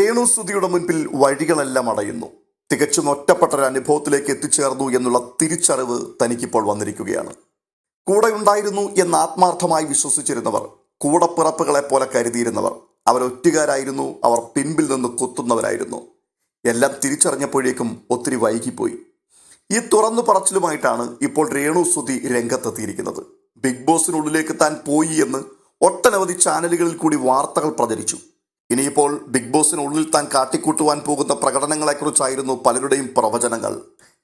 രേണുസുതിയുടെ മുൻപിൽ വഴികളെല്ലാം അടയുന്നു. തികച്ചും ഒറ്റപ്പെട്ട ഒരു അനുഭവത്തിലേക്ക് എത്തിച്ചേർന്നു എന്നുള്ള തിരിച്ചറിവ് തനിക്കിപ്പോൾ വന്നിരിക്കുകയാണ്. കൂടെ ഉണ്ടായിരുന്നു എന്ന് ആത്മാർത്ഥമായി വിശ്വസിച്ചിരുന്നവർ കൂടപ്പിറപ്പുകളെ പോലെ കരുതിയിരുന്നവർ അവരൊറ്റുകാരായിരുന്നു അവർ പിൻപിൽ നിന്ന് കുത്തുന്നവരായിരുന്നു. എല്ലാം തിരിച്ചറിഞ്ഞപ്പോഴേക്കും ഒത്തിരി വൈകിപ്പോയി. ഈ തുറന്നു പറച്ചിലുമായിട്ടാണ് ഇപ്പോൾ രേണു സുധി രംഗത്തെത്തിയിരിക്കുന്നത്. ബിഗ് ബോസിനുള്ളിലേക്ക് താൻ പോയി എന്ന് ഒട്ടനവധി ചാനലുകളിൽ കൂടി വാർത്തകൾ പ്രചരിച്ചു. ഇനിയിപ്പോൾ ബിഗ് ബോസിനുള്ളിൽ താൻ കാട്ടിക്കൂട്ടുവാൻ പോകുന്ന പ്രകടനങ്ങളെക്കുറിച്ചായിരുന്നു പലരുടെയും പ്രവചനങ്ങൾ.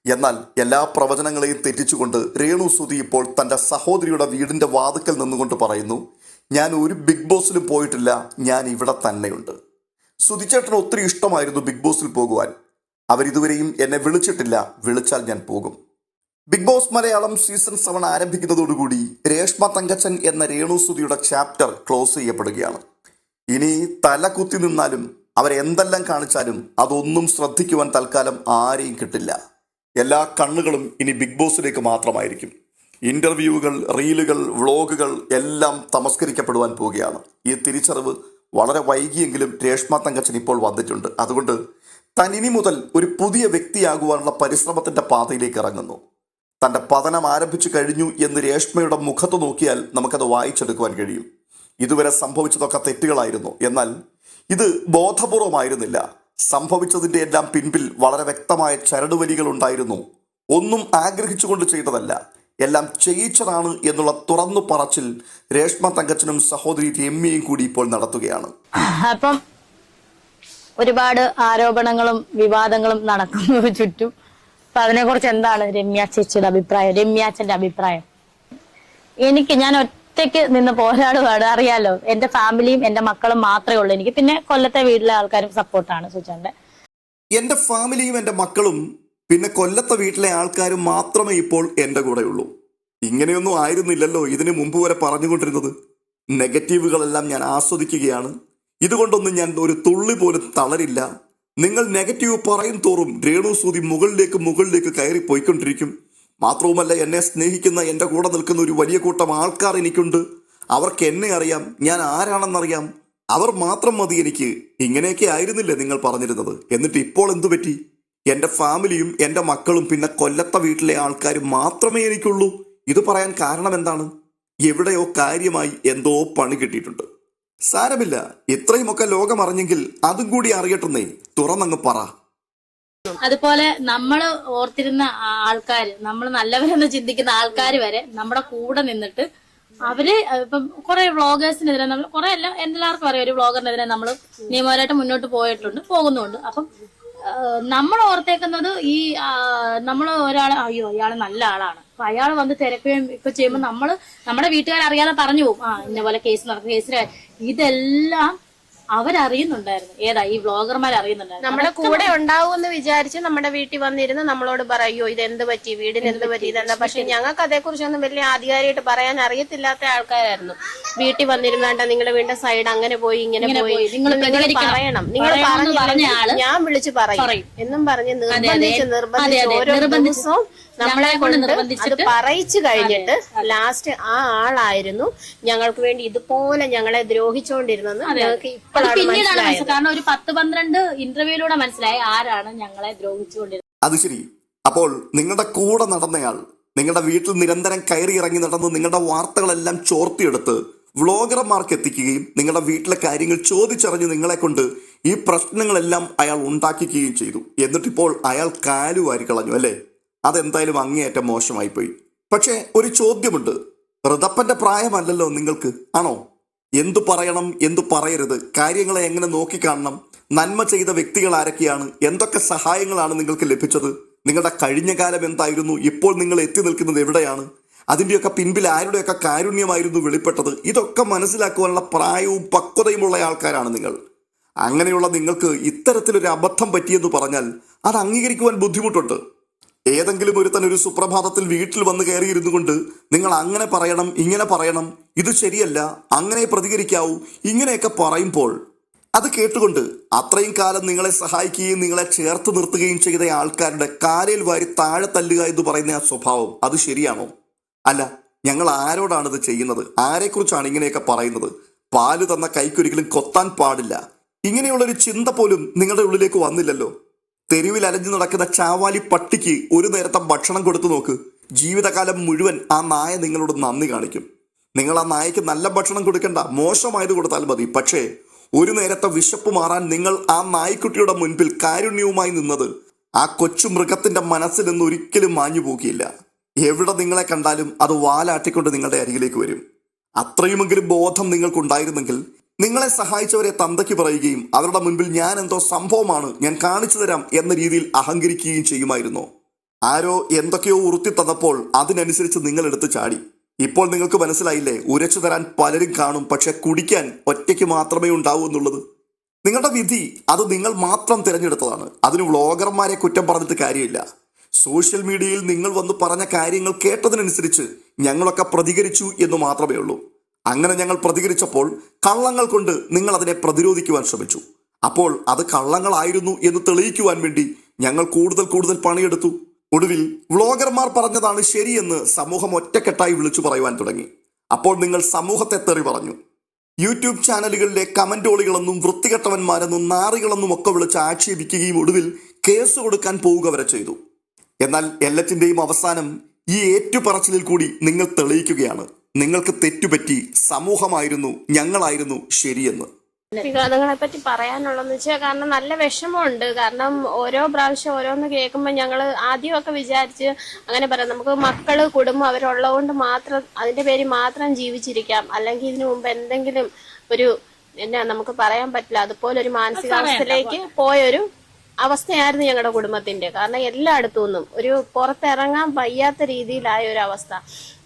എന്നാൽ എല്ലാ പ്രവചനങ്ങളെയും തെറ്റിച്ചുകൊണ്ട് രേണു സുധി ഇപ്പോൾ തന്റെ സഹോദരിയുടെ വീടിന്റെ വാതുക്കൽ നിന്നുകൊണ്ട് പറയുന്നു ഞാൻ ഒരു ബിഗ് ബോസിലും പോയിട്ടില്ല ഞാൻ ഇവിടെ തന്നെയുണ്ട്. സുധിച്ചേട്ടന് ഒത്തിരി ഇഷ്ടമായിരുന്നു ബിഗ് ബോസിൽ പോകുവാൻ. അവരിതുവരെയും എന്നെ വിളിച്ചിട്ടില്ല വിളിച്ചാൽ ഞാൻ പോകും. Big boss Malayalam season seven ആരംഭിക്കുന്നതോടുകൂടി Reshma Thankachan എന്ന രേണു സുധിയുടെ ചാപ്റ്റർ ക്ലോസ് ചെയ്യപ്പെടുകയാണ്. ഇനി തല കുത്തി നിന്നാലും അവരെന്തെല്ലാം കാണിച്ചാലും അതൊന്നും ശ്രദ്ധിക്കുവാൻ തൽക്കാലം ആരെയും കിട്ടില്ല. എല്ലാ കണ്ണുകളും ഇനി ബിഗ് ബോസിലേക്ക് മാത്രമായിരിക്കും. ഇന്റർവ്യൂകൾ റീലുകൾ വ്ളോഗുകൾ എല്ലാം തമസ്കരിക്കപ്പെടുവാൻ പോവുകയാണ്. ഈ തിരിച്ചറിവ് വളരെ വൈകിയെങ്കിലും രേഷ്മ തങ്കച്ചൻ ഇപ്പോൾ വന്നിട്ടുണ്ട്. അതുകൊണ്ട് താൻ ഇനി മുതൽ ഒരു പുതിയ വ്യക്തിയാകുവാനുള്ള പരിശ്രമത്തിന്റെ പാതയിലേക്ക് ഇറങ്ങുന്നു. തന്റെ പതനം ആരംഭിച്ചു കഴിഞ്ഞു എന്ന് രേഷ്മയുടെ മുഖത്ത് നോക്കിയാൽ നമുക്കത് വായിച്ചെടുക്കുവാൻ കഴിയും. ഇതുവരെ സംഭവിച്ചതൊക്കെ തെറ്റുകളായിരുന്നു. എന്നാൽ ഇത് ബോധപൂർവമായിരുന്നില്ല. സംഭവിച്ചതിന്റെ എല്ലാം പിൻപിൽ വളരെ വ്യക്തമായ ചരടുവലികൾ ഉണ്ടായിരുന്നു. ഒന്നും ആഗ്രഹിച്ചുകൊണ്ട് ചെയ്തതല്ല. എല്ലാം ചെയ്യിച്ചതാണ് എന്നുള്ള തുറന്നു പറച്ചിൽ രേഷ്മ തങ്കച്ചനും സഹോദരി രമ്യയും കൂടി ഇപ്പോൾ നടത്തുകയാണ്. അപ്പം ഒരുപാട് ആരോപണങ്ങളും വിവാദങ്ങളും നടക്കുന്നു ചുറ്റും. അപ്പൊ അതിനെ കുറിച്ച് എന്താണ് രമ്യ ചേച്ചിയുടെ അഭിപ്രായം? രമ്യാച്ചന്റെ അഭിപ്രായം. എനിക്ക് ഞാൻ ഒറ്റയ്ക്ക് നിന്ന് പോരാടുവാണ് അറിയാലോ. എന്റെ ഫാമിലിയും എന്റെ മക്കളും മാത്രമേ ഉള്ളൂ. എനിക്ക് പിന്നെ കൊല്ലത്തെ വീട്ടിലെ ആൾക്കാരും സപ്പോർട്ടാണ് സുചാന്റെ എന്റെ ഫാമിലിയും എന്റെ മക്കളും പിന്നെ കൊല്ലത്തെ വീട്ടിലെ ആൾക്കാരും മാത്രമേ ഇപ്പോൾ എന്റെ കൂടെയുള്ളൂ. ഇങ്ങനെയൊന്നും ആയിരുന്നില്ലല്ലോ ഇതിനു മുമ്പ് വരെ പറഞ്ഞുകൊണ്ടിരുന്നത്. നെഗറ്റീവുകളെല്ലാം ഞാൻ ആസ്വദിക്കുകയാണ്. ഇതുകൊണ്ടൊന്നും ഞാൻ ഒരു തുള്ളി പോലും തളരില്ല. നിങ്ങൾ നെഗറ്റീവ് പറയും തോറും രേണു സൂതി മുകളിലേക്ക് മുകളിലേക്ക് കയറി പോയിക്കൊണ്ടിരിക്കും മാത്രവുമല്ല എന്നെ സ്നേഹിക്കുന്ന എന്റെ കൂടെ നിൽക്കുന്ന ഒരു വലിയ കൂട്ടം ആൾക്കാർ എനിക്കുണ്ട്. അവർക്ക് എന്നെ അറിയാം. ഞാൻ ആരാണെന്നറിയാം. അവർ മാത്രം മതി എനിക്ക്. ഇങ്ങനെയൊക്കെ ആയിരുന്നില്ലേ നിങ്ങൾ പറഞ്ഞിരുന്നത്? എന്നിട്ട് ഇപ്പോൾ എന്തു പറ്റി? എന്റെ ഫാമിലിയും എന്റെ മക്കളും പിന്നെ കൊല്ലത്തെ വീട്ടിലെ ആൾക്കാരും മാത്രമേ എനിക്കുള്ളൂ. ഇത് പറയാൻ കാരണം എന്താണ്? എവിടെയോ കാര്യമായി എന്തോ പണി കിട്ടിയിട്ടുണ്ട്. സാരമില്ല. ഇത്രയുമൊക്കെ ലോകം അറിഞ്ഞെങ്കിൽ അതും കൂടി അറിയട്ടെന്നേ. തുറന്നങ്ങ് പറ. അതുപോലെ നമ്മൾ ഓർത്തിരുന്ന ആൾക്കാർ നമ്മൾ നല്ലവരെന്ന് ചിന്തിക്കുന്ന ആൾക്കാർ വരെ നമ്മുടെ കൂടെ നിന്നിട്ട് അവർ ഇപ്പം കുറെ വ്ളോഗേഴ്സിനെതിരെ നമ്മൾ കുറെ എല്ലാം എല്ലാവർക്കും അറിയാം ഒരു വ്ളോഗറിനെതിരെ നമ്മൾ നിയമപരമായിട്ട് മുന്നോട്ട് പോയിട്ടുണ്ട് പോകുന്നുണ്ട്. അപ്പം നമ്മൾ ഓർത്തേക്കുന്നത് ഈ നമ്മൾ ഒരാൾ അയ്യോ അയാൾ നല്ല ആളാണ്. അപ്പൊ അയാൾ വന്ന് തിരക്കുകയും ഒക്കെ ചെയ്യുമ്പോൾ നമ്മൾ നമ്മുടെ വീട്ടുകാർ അറിയാതെ പറഞ്ഞു പോകും. ആ ഇന്ന പോലെ കേസ് നടക്കുന്ന കേസിന് ഇതെല്ലാം അവരറിയുന്നുണ്ടായിരുന്നു. ഏതാ ഈ വ്ളോഗർമാർ അറിയുന്നുണ്ടായിരുന്നു നമ്മുടെ കൂടെ ഉണ്ടാവുമെന്ന് വിചാരിച്ച് നമ്മുടെ വീട്ടിൽ വന്നിരുന്ന് നമ്മളോട് പറയോ ഇത് എന്ത് പറ്റി? വീടിന് എന്ത് പറ്റി? ഇതെന്താ? പക്ഷെ ഞങ്ങൾക്ക് അതേക്കുറിച്ചൊന്നും വലിയ ആധികാരികമായിട്ട് പറയാൻ അറിയത്തില്ലാത്ത ആൾക്കാരായിരുന്നു. വീട്ടിൽ വന്നിരുന്നാണ്ട നിങ്ങളുടെ വീടിന്റെ സൈഡ് അങ്ങനെ പോയി ഇങ്ങനെ പോയി. നിങ്ങൾ. പറയണം. നിങ്ങൾ പറഞ്ഞു ഞാൻ വിളിച്ച് പറയും. എന്നും പറഞ്ഞ് നിർബന്ധിച്ച് നിർബന്ധിച്ച് ഓരോ ദിവസവും നമ്മളെ കൊണ്ട് അത് പറയിച്ചു കഴിഞ്ഞിട്ട് ലാസ്റ്റ് ആ ആളായിരുന്നു. ഞങ്ങൾക്ക് വേണ്ടി ഇതുപോലെ ഞങ്ങളെ ദ്രോഹിച്ചുകൊണ്ടിരുന്നത് ഞങ്ങൾക്ക് ഇപ്പോഴാണ് മനസ്സിലായത്. കാരണം ഒരു പത്ത് പന്ത്രണ്ട് ഇന്റർവ്യൂയിലൂടെ മനസ്സിലായി ആരാണ് ഞങ്ങളെ ദ്രോഹിച്ചുകൊണ്ടിരുന്നത്. അത് ശരി. അപ്പോൾ നിങ്ങളുടെ കൂടെ നടന്നയാൾ നിങ്ങളുടെ വീട്ടിൽ നിരന്തരം കയറി ഇറങ്ങി നടന്ന് നിങ്ങളുടെ വാർത്തകളെല്ലാം ചോർത്തിയെടുത്ത് വ്ളോഗർമാർക്ക് എത്തിക്കുകയും നിങ്ങളുടെ വീട്ടിലെ കാര്യങ്ങൾ ചോദിച്ചറിഞ്ഞ് നിങ്ങളെ കൊണ്ട് ഈ പ്രശ്നങ്ങളെല്ലാം അയാൾ ഉണ്ടാക്കിക്കുകയും ചെയ്തു. എന്നിട്ടിപ്പോൾ അയാൾ കാലുവാരി കളഞ്ഞു അല്ലേ? അതെന്തായാലും അങ്ങേയറ്റം മോശമായി പോയി പക്ഷേ ഒരു ചോദ്യമുണ്ട്. ഋതപ്പന്റെ പ്രായമല്ലല്ലോ നിങ്ങൾക്ക് ആണോ? എന്തു പറയണം എന്തു പറയരുത് കാര്യങ്ങളെ എങ്ങനെ നോക്കിക്കാണണം നന്മ ചെയ്ത വ്യക്തികൾ ആരൊക്കെയാണ് എന്തൊക്കെ സഹായങ്ങളാണ് നിങ്ങൾക്ക് ലഭിച്ചത്? നിങ്ങളുടെ കഴിഞ്ഞ കാലം എന്തായിരുന്നു? ഇപ്പോൾ നിങ്ങൾ എത്തി നിൽക്കുന്നത് എവിടെയാണ്? അതിന്റെയൊക്കെ പിൻപിൽ ആരുടെയൊക്കെ കാരുണ്യമായിരുന്നു വെളിപ്പെട്ടത്? ഇതൊക്കെ മനസ്സിലാക്കുവാനുള്ള പ്രായവും പക്വതയുമുള്ള ആൾക്കാരാണ് നിങ്ങൾ. അങ്ങനെയുള്ള നിങ്ങൾക്ക് ഇത്തരത്തിലൊരു അബദ്ധം പറ്റിയെന്ന് പറഞ്ഞാൽ അത് അംഗീകരിക്കുവാൻ ബുദ്ധിമുട്ടുണ്ട്. ഏതെങ്കിലും ഒരുത്തൻ ഒരു സുപ്രഭാതത്തിൽ വീട്ടിൽ വന്ന് കയറിയിരുന്നു കൊണ്ട് നിങ്ങൾ അങ്ങനെ പറയണം ഇങ്ങനെ പറയണം ഇത് ശരിയല്ല അങ്ങനെ പ്രതികരിക്കാവൂ ഇങ്ങനെയൊക്കെ പറയുമ്പോൾ അത് കേട്ടുകൊണ്ട് അത്രയും കാലം നിങ്ങളെ സഹായിക്കുകയും നിങ്ങളെ ചേർത്ത് നിർത്തുകയും ചെയ്ത ആൾക്കാരുടെ കാലിൽ വാരി താഴെ തല്ലുക എന്ന് പറയുന്ന ആ സ്വഭാവം അത് ശരിയാണോ? അല്ല ഞങ്ങൾ ആരോടാണ് ഇത് ചെയ്യുന്നത്? ആരെക്കുറിച്ചാണ് ഇങ്ങനെയൊക്കെ പറയുന്നത്? പാൽ തന്ന കൈക്കൊരിക്കലും കൊത്താൻ പാടില്ല. ഇങ്ങനെയുള്ളൊരു ചിന്ത പോലും നിങ്ങളുടെ ഉള്ളിലേക്ക് വന്നില്ലല്ലോ. തെരുവിൽ അലഞ്ഞു നടക്കുന്ന ചാവാലി പട്ടിക്ക് ഒരു നേരത്തെ ഭക്ഷണം കൊടുത്തു നോക്ക്. ജീവിതകാലം മുഴുവൻ ആ നായ നിങ്ങളോട് നന്ദി കാണിക്കും. നിങ്ങൾ ആ നായക്ക് നല്ല ഭക്ഷണം കൊടുക്കണ്ട. മോശമായത് കൊടുത്താൽ മതി. പക്ഷേ ഒരു നേരത്തെ വിശപ്പ് മാറാൻ നിങ്ങൾ ആ നായ്ക്കുട്ടിയുടെ മുൻപിൽ കാരുണ്യവുമായി നിന്നത് ആ കൊച്ചു മൃഗത്തിന്റെ മനസ്സിൽ നിന്ന് ഒരിക്കലും മാഞ്ഞു പോകില്ല എവിടെ നിങ്ങളെ കണ്ടാലും അത് വാലാട്ടിക്കൊണ്ട് നിങ്ങളുടെ അരികിലേക്ക് വരും. അത്രയുമെങ്കിലും ബോധം നിങ്ങൾക്കുണ്ടായിരുന്നെങ്കിൽ നിങ്ങളെ സഹായിച്ചവരെ തന്തയ്ക്ക് പറയുകയും അവരുടെ മുൻപിൽ ഞാൻ എന്തോ സംഭവമാണ് ഞാൻ കാണിച്ചു തരാം എന്ന രീതിയിൽ അഹങ്കരിക്കുകയും ചെയ്യുമായിരുന്നു. ആരോ എന്തൊക്കെയോ ഉറുത്തി തന്നപ്പോൾ അതിനനുസരിച്ച് നിങ്ങൾ എടുത്ത് ചാടി. ഇപ്പോൾ നിങ്ങൾക്ക് മനസ്സിലായില്ലേ? ഉരച്ചു തരാൻ പലരും കാണും പക്ഷെ കുടിക്കാൻ ഒറ്റയ്ക്ക് മാത്രമേ ഉണ്ടാവൂ എന്നുള്ളത്. നിങ്ങളുടെ വിധി അത് നിങ്ങൾ മാത്രം തിരഞ്ഞെടുത്തതാണ്. അതിന് വ്ളോഗർമാരെ കുറ്റം പറഞ്ഞിട്ട് കാര്യമില്ല. സോഷ്യൽ മീഡിയയിൽ നിങ്ങൾ വന്ന് പറഞ്ഞ കാര്യങ്ങൾ കേട്ടതിനനുസരിച്ച് ഞങ്ങളൊക്കെ പ്രതികരിച്ചു എന്ന് മാത്രമേ ഉള്ളൂ. അങ്ങനെ ഞങ്ങൾ പ്രതികരിച്ചപ്പോൾ കള്ളങ്ങൾ കൊണ്ട് നിങ്ങൾ അതിനെ പ്രതിരോധിക്കുവാൻ ശ്രമിച്ചു. അപ്പോൾ അത് കള്ളങ്ങളായിരുന്നു എന്ന് തെളിയിക്കുവാൻ വേണ്ടി ഞങ്ങൾ കൂടുതൽ കൂടുതൽ പണിയെടുത്തു. ഒടുവിൽ വ്ളോഗർമാർ പറഞ്ഞതാണ് ശരിയെന്ന് സമൂഹം ഒറ്റക്കെട്ടായി വിളിച്ചു പറയുവാൻ തുടങ്ങി. അപ്പോൾ നിങ്ങൾ സമൂഹത്തെ തെറി പറഞ്ഞു. യൂട്യൂബ് ചാനലുകളിലെ കമന്റോളികളെന്നും വൃത്തികെട്ടവന്മാരെന്നും നാറികളെന്നും ഒക്കെ വിളിച്ച് ആക്ഷേപിക്കുകയും ഒടുവിൽ കേസ് കൊടുക്കാൻ പോവുക വരെ ചെയ്തു. എന്നാൽ എല്ലാറ്റിന്റെയും അവസാനം ഈ ഏറ്റുപറച്ചിലിൽ കൂടി നിങ്ങൾ തെളിയിക്കുകയാണ്. നിങ്ങൾക്ക് തെറ്റുപറ്റി സമൂഹമായിരുന്നു ഞങ്ങളായിരുന്നു ശരിയെന്ന്. അതുങ്ങളെ പറ്റി പറയാനുള്ളതെന്ന് വെച്ചാൽ കാരണം നല്ല വിഷമമുണ്ട്. കാരണം ഓരോ പ്രാവശ്യം ഓരോന്ന് കേൾക്കുമ്പോൾ ഞങ്ങൾ ആദ്യമൊക്കെ വിചാരിച്ച് അങ്ങനെ പറയാം. നമുക്ക് മക്കൾ കുടുംബം അവരുള്ളതുകൊണ്ട് മാത്രം അതിന്റെ പേരിൽ മാത്രം ജീവിച്ചിരിക്കാം. അല്ലെങ്കിൽ ഇതിനു മുമ്പ് എന്തെങ്കിലും ഒരു എന്നാ നമുക്ക് പറയാൻ പറ്റില്ല. അതുപോലെ ഒരു മാനസികാവസ്ഥയിലേക്ക് പോയൊരു അവസ്ഥയായിരുന്നു ഞങ്ങളുടെ കുടുംബത്തിന്റെ. കാരണം എല്ലായിടത്തു നിന്നും ഒരു പുറത്തിറങ്ങാൻ വയ്യാത്ത രീതിയിലായ ഒരു അവസ്ഥ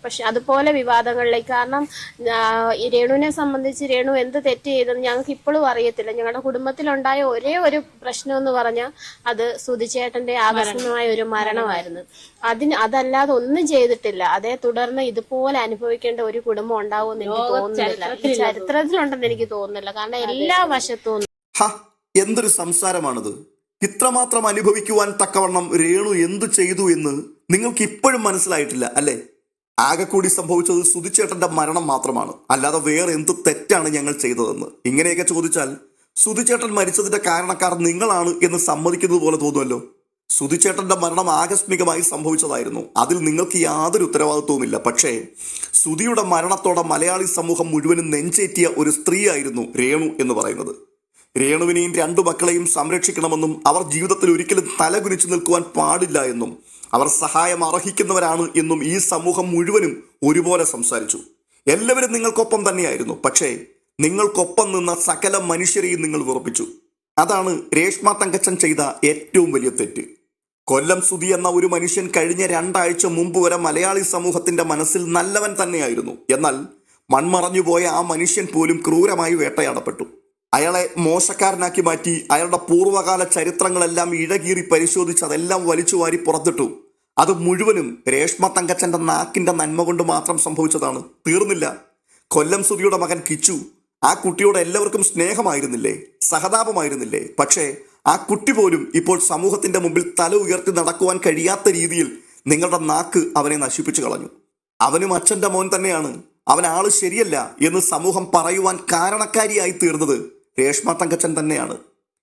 പക്ഷെ അതുപോലെ വിവാദങ്ങളിലേക്ക്. കാരണം രേണുവിനെ സംബന്ധിച്ച് രേണു എന്ത് തെറ്റ് ചെയ്തെന്ന് ഞങ്ങൾക്ക് ഇപ്പോഴും അറിയത്തില്ല. ഞങ്ങളുടെ കുടുംബത്തിലുണ്ടായ ഒരേ ഒരു പ്രശ്നം എന്ന് പറഞ്ഞാൽ അത് സുധിച്ചേട്ടന്റെ ആകർഷണമായ ഒരു മരണമായിരുന്നു. അതിന് അതല്ലാതെ ഒന്നും ചെയ്തിട്ടില്ല. അതേ തുടർന്ന് ഇതുപോലെ അനുഭവിക്കേണ്ട ഒരു കുടുംബം ഉണ്ടാവുമെന്ന് എനിക്ക് തോന്നുന്നില്ല. ചരിത്രത്തിലുണ്ടെന്ന് എനിക്ക് തോന്നുന്നില്ല. കാരണം എല്ലാ വശത്തും എന്തൊരു സംസാരമാണത്. ഇത്രമാത്രം അനുഭവിക്കുവാൻ തക്കവണ്ണം രേണു എന്തു ചെയ്തു എന്ന് നിങ്ങൾക്ക് ഇപ്പോഴും മനസ്സിലായിട്ടില്ല അല്ലേ? ആകെ കൂടി സംഭവിച്ചത് സുധിച്ചേട്ടന്റെ മരണം മാത്രമാണ്. അല്ലാതെ വേറെ എന്ത് തെറ്റാണ് ഞങ്ങൾ ചെയ്തതെന്ന്. ഇങ്ങനെയൊക്കെ ചോദിച്ചാൽ സുധിച്ചേട്ടൻ മരിച്ചതിന്റെ കാരണക്കാർ നിങ്ങളാണ് എന്ന് സമ്മതിക്കുന്നത് പോലെ തോന്നുമല്ലോ. സുധിച്ചേട്ടന്റെ മരണം ആകസ്മികമായി സംഭവിച്ചതായിരുന്നു. അതിൽ നിങ്ങൾക്ക് യാതൊരു ഉത്തരവാദിത്വവുമില്ല പക്ഷേ സുധിയുടെ മരണത്തോടെ മലയാളി സമൂഹം മുഴുവനും നെഞ്ചേറ്റിയ ഒരു സ്ത്രീയായിരുന്നു രേണു എന്ന് പറയുന്നത്. രേണുവിനെയും രണ്ടു മക്കളെയും സംരക്ഷിക്കണമെന്നും അവർ ജീവിതത്തിൽ ഒരിക്കലും തലകുനിച്ചു നിൽക്കുവാൻ പാടില്ല എന്നും അവർ സഹായം അർഹിക്കുന്നവരാണ് എന്നും ഈ സമൂഹം മുഴുവനും ഒരുപോലെ സംസാരിച്ചു. എല്ലാവരും നിങ്ങൾക്കൊപ്പം തന്നെയായിരുന്നു. പക്ഷേ നിങ്ങൾക്കൊപ്പം നിന്ന സകല മനുഷ്യരെയും നിങ്ങൾ വെറുപ്പിച്ചു. അതാണ് രേഷ്മ തങ്കച്ചൻ ചെയ്ത ഏറ്റവും വലിയ തെറ്റ്. കൊല്ലം സുധി എന്ന ഒരു മനുഷ്യൻ കഴിഞ്ഞ രണ്ടാഴ്ച മുമ്പ് വരെ മലയാളി സമൂഹത്തിന്റെ മനസ്സിൽ നല്ലവൻ തന്നെയായിരുന്നു. എന്നാൽ മൺമറഞ്ഞുപോയ ആ മനുഷ്യൻ പോലും ക്രൂരമായി വേട്ടയാടപ്പെട്ടു. അയാളെ മോശക്കാരനാക്കി മാറ്റി അയാളുടെ പൂർവകാല ചരിത്രങ്ങളെല്ലാം ഇഴകീറി പരിശോധിച്ച് അതെല്ലാം വലിച്ചു വാരി പുറത്തിട്ടു. അത് മുഴുവനും രേഷ്മ തങ്കച്ചന്റെ നാക്കിന്റെ നന്മ കൊണ്ട് മാത്രം സംഭവിച്ചതാണ്. തീർന്നില്ല. കൊല്ലം സുധിയുടെ മകൻ കിച്ചു ആ കുട്ടിയോട് എല്ലാവർക്കും സ്നേഹമായിരുന്നില്ലേ? സഹതാപമായിരുന്നില്ലേ? പക്ഷേ ആ കുട്ടി പോലും ഇപ്പോൾ സമൂഹത്തിന്റെ മുമ്പിൽ തല ഉയർത്തി നടക്കുവാൻ കഴിയാത്ത രീതിയിൽ നിങ്ങളുടെ നാക്ക് അവനെ നശിപ്പിച്ചു കളഞ്ഞു. അവനും അച്ഛന്റെ മോൻ തന്നെയാണ്. അവൻ ആൾ ശരിയല്ല എന്ന് സമൂഹം പറയുവാൻ കാരണക്കാരിയായി തീർന്നത് രേഷ്മ തങ്കച്ചൻ തന്നെയാണ്.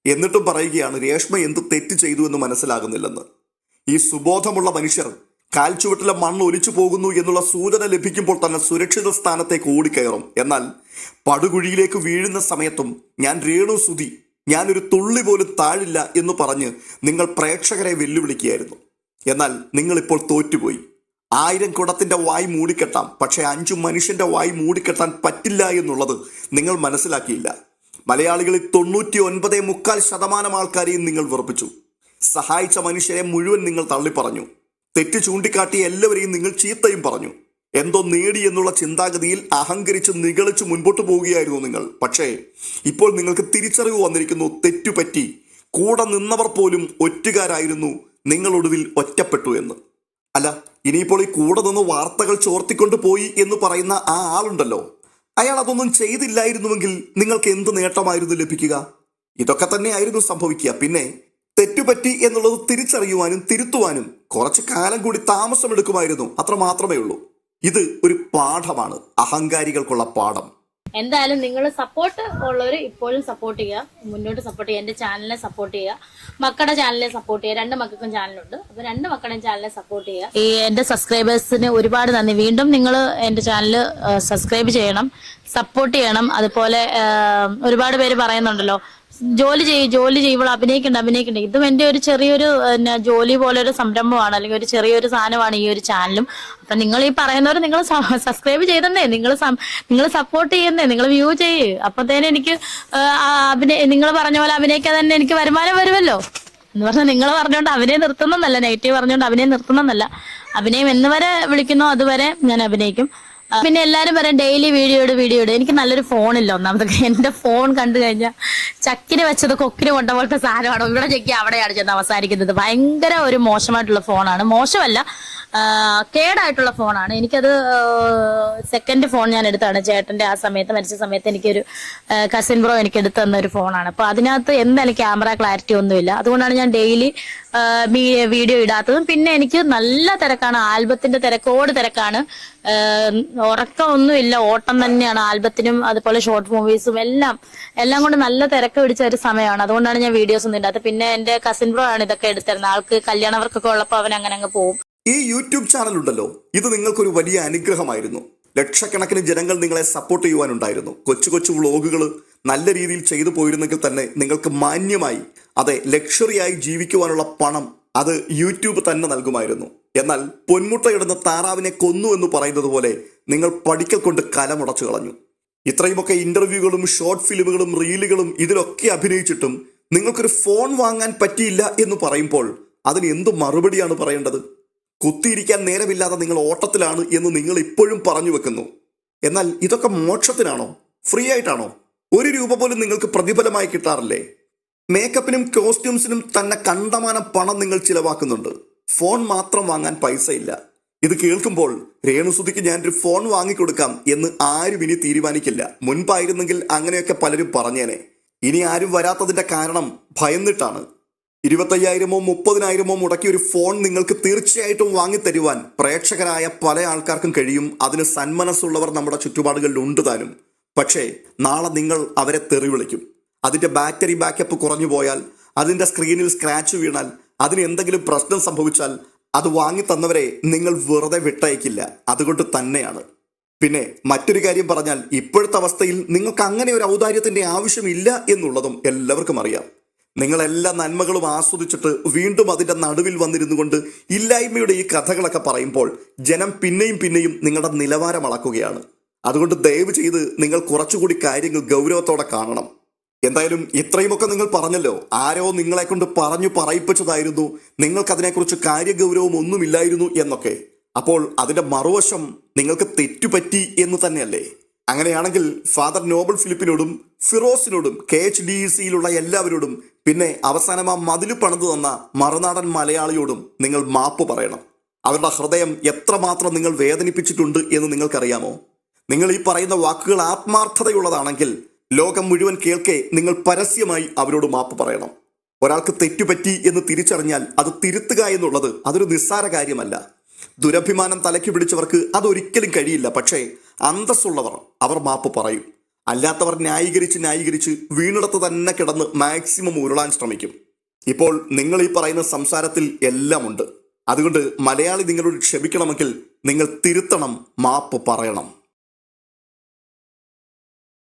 എന്നിട്ടും പറയുകയാണ് രേഷ്മ എന്ത് തെറ്റ് ചെയ്തു എന്ന് മനസ്സിലാകുന്നില്ലെന്ന്. ഈ സുബോധമുള്ള മനുഷ്യർ കാൽച്ചുവട്ടിലെ മണ്ണ് ഒലിച്ചു പോകുന്നു എന്നുള്ള സൂചന ലഭിക്കുമ്പോൾ തന്നെ സുരക്ഷിത സ്ഥാനത്തേക്ക് ഓടിക്കയറും. എന്നാൽ പടുകുഴിയിലേക്ക് വീഴുന്ന സമയത്തും ഞാൻ രേണു സുതി ഞാനൊരു തുള്ളി പോലും താഴില്ല എന്ന് പറഞ്ഞ് നിങ്ങൾ പ്രേക്ഷകരെ വെല്ലുവിളിക്കുകയായിരുന്നു. എന്നാൽ നിങ്ങളിപ്പോൾ തോറ്റുപോയി. ആയിരം കുടത്തിന്റെ വായ് മൂടിക്കെട്ടാം പക്ഷേ അഞ്ചു മനുഷ്യന്റെ വായ് മൂടിക്കെട്ടാൻ പറ്റില്ല എന്നുള്ളത് നിങ്ങൾ മനസ്സിലാക്കിയില്ല. മലയാളികളിൽ തൊണ്ണൂറ്റി ഒൻപതേ മുക്കാൽ ശതമാനം ആൾക്കാരെയും നിങ്ങൾ വെറുപ്പിച്ചു. സഹായിച്ച മനുഷ്യരെ മുഴുവൻ നിങ്ങൾ തള്ളിപ്പറഞ്ഞു. തെറ്റ് ചൂണ്ടിക്കാട്ടി എല്ലാവരെയും നിങ്ങൾ ചീത്തയും പറഞ്ഞു. എന്തോ നേടി എന്നുള്ള ചിന്താഗതിയിൽ അഹങ്കരിച്ച് നികളിച്ച് മുൻപോട്ട് പോവുകയായിരുന്നു നിങ്ങൾ. പക്ഷേ ഇപ്പോൾ നിങ്ങൾക്ക് തിരിച്ചറിവ് വന്നിരിക്കുന്നു തെറ്റുപറ്റി. കൂടെ നിന്നവർ പോലും ഒറ്റുകാരായിരുന്നു നിങ്ങളൊടുവിൽ ഒറ്റപ്പെട്ടു എന്ന്. അല്ല ഇനിയിപ്പോൾ ഈ കൂടെ നിന്ന് വാർത്തകൾ ചോർത്തിക്കൊണ്ട് പോയി എന്ന് പറയുന്ന ആ ആളുണ്ടല്ലോ. അയാൾ അതൊന്നും ചെയ്തില്ലായിരുന്നുവെങ്കിൽ നിങ്ങൾക്ക് എന്ത് നേട്ടമായിരുന്നു ലഭിക്കുക? ഇതൊക്കെ തന്നെയായിരുന്നു സംഭവിക്കുക. പിന്നെ തെറ്റുപറ്റി എന്നുള്ളത് തിരിച്ചറിയുവാനും തിരുത്തുവാനും കുറച്ച് കാലം കൂടി താമസമെടുക്കുമായിരുന്നു. അത്ര മാത്രമേ ഉള്ളൂ ഇത് ഒരു പാഠമാണ്. അഹങ്കാരികൾക്കുള്ള പാഠം. എന്തായാലും നിങ്ങൾ സപ്പോർട്ട് ഉള്ളവർ ഇപ്പോഴും സപ്പോർട്ട് ചെയ്യുക. മുന്നോട്ട് സപ്പോർട്ട് ചെയ്യുക. എന്റെ ചാനലിനെ സപ്പോർട്ട് ചെയ്യുക. മക്കളുടെ ചാനലിനെ സപ്പോർട്ട് ചെയ്യുക. രണ്ട് മക്കൾക്കും ചാനലുണ്ട് അപ്പോൾ രണ്ട് മക്കളുടെയും ചാനലിനെ സപ്പോർട്ട് ചെയ്യുക. ഈ എന്റെ സബ്സ്ക്രൈബേഴ്സിന് ഒരുപാട് നന്ദി. വീണ്ടും നിങ്ങൾ എന്റെ ചാനൽ സബ്സ്ക്രൈബ് ചെയ്യണം സപ്പോർട്ട് ചെയ്യണം. അതുപോലെ ഒരുപാട് പേര് പറയുന്നുണ്ടല്ലോ ജോലി ചെയ്യും ജോലി ചെയ്യുമ്പോൾ അഭിനയിക്കണ്ട അഭിനയിക്കണ്ട. ഇതും എന്റെ ഒരു ചെറിയൊരു ജോലി പോലെ ഒരു സംരംഭമാണ് അല്ലെങ്കിൽ ഒരു ചെറിയൊരു സാധനമാണ് ഈ ഒരു ചാനലും അപ്പൊ നിങ്ങൾ ഈ പറയുന്നവർ നിങ്ങൾ സബ്സ്ക്രൈബ് ചെയ്തണ്ടേ നിങ്ങൾ നിങ്ങൾ സപ്പോർട്ട് ചെയ്യുന്നേ നിങ്ങൾ വ്യൂ ചെയ്യ്. അപ്പത്തേനും എനിക്ക് അഭിനയ നിങ്ങൾ പറഞ്ഞ പോലെ അഭിനയിക്കാൻ തന്നെ എനിക്ക് വരുമാനം വരുമല്ലോ. എന്ന് പറഞ്ഞാൽ നിങ്ങൾ പറഞ്ഞുകൊണ്ട് അഭിനയം നിർത്തുന്നല്ല നെഗറ്റീവ് പറഞ്ഞുകൊണ്ട് അഭിനയം നിർത്തുന്നല്ല അഭിനയം എന്ന് വരെ വിളിക്കുന്നോ അതുവരെ ഞാൻ അഭിനയിക്കും. പിന്നെ എല്ലാരും പറയാം ഡെയിലി വീഡിയോ ഇട് വീഡിയോ എനിക്ക് നല്ലൊരു ഫോണില്ല ഒന്നാമത് എന്റെ ഫോൺ കണ്ടു കഴിഞ്ഞാൽ ചക്കിന് വെച്ചത് കൊക്കിന് കൊണ്ട പോലത്തെ സാധനമാണ്. ഇവിടെ ചെക്കി അവിടെയാണ് ചെന്ന് അവസാനിക്കുന്നത്. ഭയങ്കര ഒരു മോശമായിട്ടുള്ള ഫോണാണ് മോശമല്ല. കേടായിട്ടുള്ള ഫോണാണ്. എനിക്കത് സെക്കൻഡ് ഫോൺ ഞാൻ എടുത്താണ്. ചേട്ടന്റെ ആ സമയത്ത് മരിച്ച സമയത്ത് എനിക്കൊരു കസിൻ ബ്രോ എനിക്ക് എടുത്തു തന്ന ഒരു ഫോണാണ്. അപ്പൊ അതിനകത്ത് എന്തായാലും ക്യാമറ ക്ലാരിറ്റി ഒന്നുമില്ല. അതുകൊണ്ടാണ് ഞാൻ ഡെയിലി വീഡിയോ ഇടാത്തതും. പിന്നെ എനിക്ക് നല്ല തിരക്കാണ്. ആൽബത്തിന്റെ തിരക്കോട് തിരക്കാണ്. ഉറക്കമൊന്നുമില്ല. ഓട്ടം തന്നെയാണ് ആൽബത്തിനും അതുപോലെ ഷോർട്ട് മൂവീസും എല്ലാം. എല്ലാം കൊണ്ട് നല്ല തിരക്ക് പിടിച്ച ഒരു സമയമാണ്. അതുകൊണ്ടാണ് ഞാൻ വീഡിയോസ് ഒന്നും ഇടാത്തത്. പിന്നെ എന്റെ കസിൻ ബ്രോ ആണ് ഇതൊക്കെ എടുത്തിരുന്നത്. ആൾക്ക് കല്യാണവർക്കൊക്കെ ഉള്ളപ്പോൾ അവൻ അങ്ങനെ അങ്ങ് പോകും ഈ യൂട്യൂബ് ചാനൽ ഉണ്ടല്ലോ ഇത് നിങ്ങൾക്കൊരു വലിയ അനുഗ്രഹമായിരുന്നു. ലക്ഷക്കണക്കിന് ജനങ്ങൾ നിങ്ങളെ സപ്പോർട്ട് ചെയ്യുവാനുണ്ടായിരുന്നു. കൊച്ചു കൊച്ചു വ്ളോഗുകൾ നല്ല രീതിയിൽ ചെയ്തു പോയിരുന്നെങ്കിൽ തന്നെ നിങ്ങൾക്ക് മാന്യമായി അതെ ലക്ഷറിയായി ജീവിക്കുവാനുള്ള പണം അത് യൂട്യൂബ് തന്നെ നൽകുമായിരുന്നു. എന്നാൽ പൊന്മുട്ടയിടുന്ന താറാവിനെ കൊന്നു എന്ന് പറയുന്നത് പോലെ നിങ്ങൾ പഠിക്കൽ കൊണ്ട് കലമുടച്ചു കളഞ്ഞു. ഇത്രയുമൊക്കെ ഇന്റർവ്യൂകളും ഷോർട്ട് ഫിലിമുകളും റീലുകളും ഇതിലൊക്കെ അഭിനയിച്ചിട്ടും നിങ്ങൾക്കൊരു ഫോൺ വാങ്ങാൻ പറ്റിയില്ല എന്ന് പറയുമ്പോൾ അതിന് എന്ത് മറുപടിയാണ് പറയേണ്ടത്? കുത്തിയിരിക്കാൻ നേരമില്ലാതെ നിങ്ങൾ ഓട്ടത്തിലാണ് എന്ന് നിങ്ങൾ ഇപ്പോഴും പറഞ്ഞു വെക്കുന്നു. എന്നാൽ ഇതൊക്കെ മോക്ഷത്തിനാണോ? ഫ്രീ ആയിട്ടാണോ? ഒരു രൂപ പോലും നിങ്ങൾക്ക് പ്രതിഫലമായി കിട്ടാറില്ലേ? മേക്കപ്പിനും കോസ്റ്റ്യൂംസിനും തന്നെ കണ്ടമാനം പണം നിങ്ങൾ ചിലവാക്കുന്നുണ്ട്. ഫോൺ മാത്രം വാങ്ങാൻ പൈസയില്ല. ഇത് കേൾക്കുമ്പോൾ രേണുസുതിക്ക് ഞാനൊരു ഫോൺ വാങ്ങിക്കൊടുക്കാം എന്ന് ആരും ഇനി തീരുമാനിക്കില്ല. മുൻപായിരുന്നെങ്കിൽ അങ്ങനെയൊക്കെ പലരും പറഞ്ഞേനെ. ഇനി ആരും വരാത്തതിന്റെ കാരണം ഭയന്നിട്ടാണ്. ഇരുപത്തയ്യായിരമോ മുപ്പതിനായിരമോ മുടക്കി ഒരു ഫോൺ നിങ്ങൾക്ക് തീർച്ചയായിട്ടും വാങ്ങിത്തരുവാൻ പ്രേക്ഷകരായ പല ആൾക്കാർക്കും കഴിയും. അതിന് സന്മനസ്സുള്ളവർ നമ്മുടെ ചുറ്റുപാടുകളിൽ ഉണ്ട് താനും. പക്ഷേ നാളെ നിങ്ങൾ അവരെ തെറി വിളിക്കും. അതിന്റെ ബാറ്ററി ബാക്കപ്പ് കുറഞ്ഞു പോയാൽ അതിന്റെ സ്ക്രീനിൽ സ്ക്രാച്ച് വീണാൽ അതിന് എന്തെങ്കിലും പ്രശ്നം സംഭവിച്ചാൽ അത് വാങ്ങി തന്നവരെ നിങ്ങൾ വെറുതെ വിട്ടയക്കില്ല. അതുകൊണ്ട് തന്നെയാണ്. പിന്നെ മറ്റൊരു കാര്യം പറഞ്ഞാൽ ഇപ്പോഴത്തെ അവസ്ഥയിൽ നിങ്ങൾക്ക് അങ്ങനെ ഒരു ഔദാര്യത്തിന്റെ ആവശ്യമില്ല എന്നുള്ളതും എല്ലാവർക്കും അറിയാം. നിങ്ങൾ എല്ലാ നന്മകളും ആസ്വദിച്ചിട്ട് വീണ്ടും അതിന്റെ നടുവിൽ വന്നിരുന്നു കൊണ്ട് ഇല്ലായ്മയുടെ ഈ കഥകളൊക്കെ പറയുമ്പോൾ ജനം പിന്നെയും പിന്നെയും നിങ്ങളുടെ നിലവാരം അളക്കുകയാണ്. അതുകൊണ്ട് ദയവ് ചെയ്ത് നിങ്ങൾ കുറച്ചുകൂടി കാര്യങ്ങൾ ഗൗരവത്തോടെ കാണണം. എന്തായാലും ഇത്രയുമൊക്കെ നിങ്ങൾ പറഞ്ഞല്ലോ. ആരോ നിങ്ങളെ കൊണ്ട് പറഞ്ഞു പറയിപ്പിച്ചതായിരുന്നു. നിങ്ങൾക്കതിനെക്കുറിച്ച് കാര്യഗൗരവം ഒന്നുമില്ലായിരുന്നു എന്നൊക്കെ. അപ്പോൾ അതിന്റെ മറുവശം നിങ്ങൾക്ക് തെറ്റുപറ്റി എന്ന് തന്നെയല്ലേ? അങ്ങനെയാണെങ്കിൽ ഫാദർ നോബൽ ഫിലിപ്പിനോടും ഫിറോസിനോടും കെ എച്ച് ഡി സിയിലുള്ള എല്ലാവരോടും പിന്നെ അവസാനം ആ മതിൽ പണിതു തന്ന മറുനാടൻ മലയാളിയോടും നിങ്ങൾ മാപ്പ് പറയണം. അവരുടെ ഹൃദയം എത്രമാത്രം നിങ്ങൾ വേദനിപ്പിച്ചിട്ടുണ്ട് എന്ന് നിങ്ങൾക്കറിയാമോ? നിങ്ങൾ ഈ പറയുന്ന വാക്കുകൾ ആത്മാർത്ഥതയുള്ളതാണെങ്കിൽ ലോകം മുഴുവൻ കേൾക്കെ നിങ്ങൾ പരസ്യമായി അവരോട് മാപ്പ് പറയണം. ഒരാൾക്ക് തെറ്റുപറ്റി എന്ന് തിരിച്ചറിഞ്ഞാൽ അത് തിരുത്തുക എന്നുള്ളത് അതൊരു നിസ്സാര കാര്യമല്ല. ദുരഭിമാനം തലയ്ക്ക് പിടിച്ചവർക്ക് അതൊരിക്കലും കഴിയില്ല. പക്ഷേ അന്തസ്സുള്ളവർ അവർ മാപ്പ് പറയും. അല്ലാത്തവർ ന്യായീകരിച്ച് ന്യായീകരിച്ച് വീണിടത്ത് തന്നെ കിടന്ന് മാക്സിമം ഉരുളാൻ ശ്രമിക്കും. ഇപ്പോൾ നിങ്ങൾ ഈ പറയുന്ന സംസാരത്തിൽ എല്ലാം ഉണ്ട്. അതുകൊണ്ട് മലയാളി നിങ്ങളോട് ക്ഷമിക്കണമെങ്കിൽ നിങ്ങൾ തിരുത്തണം മാപ്പ് പറയണം.